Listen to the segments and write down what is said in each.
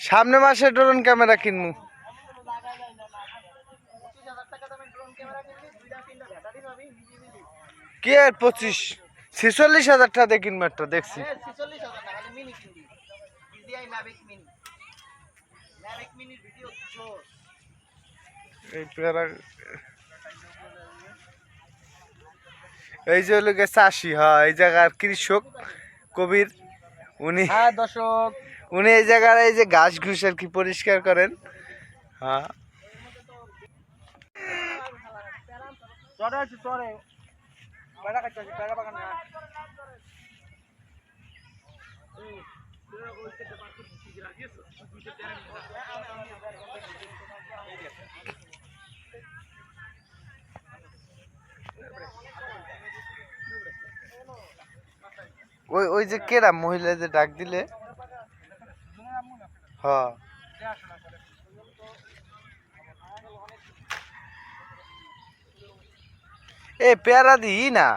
সামনে মাসে drone camera কিনবো। কি আর পঁচিশ? ছেচল্লিশ হাজার টাকা দিয়ে কিনবো একটা দেখছি। এই যে হলো গিয়ে চাষি হ্যাঁ এই জায়গার কৃষক কবির উনি হ্যাঁ দর্শক। উনি এই জায়গার এই যে ঘাস ঘুষ আর কি পরিষ্কার করেন। হ্যাঁ। চরে ওই ওই যে কেরা মহিলা যে ডাক দিলে? হ। এ পেয়ারা দিই না?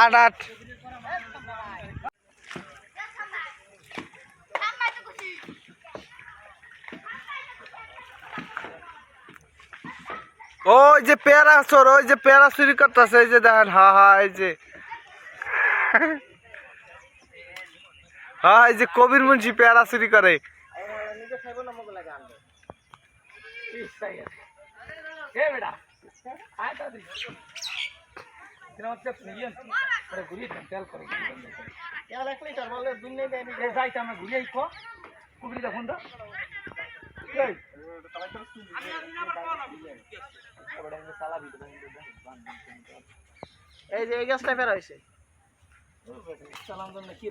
আট আট ওই যে পেয়ারা চোর ওই যে পেয়ারা চুরি করতেছে, এই যে দেখেন, হা হা, এই যে। হ্যাঁ এই যে কবির মুন্সি পেয়ারা চুরি করে। এই যে এই গ্যাসটা ফেরা হয়েছে। সালাম কি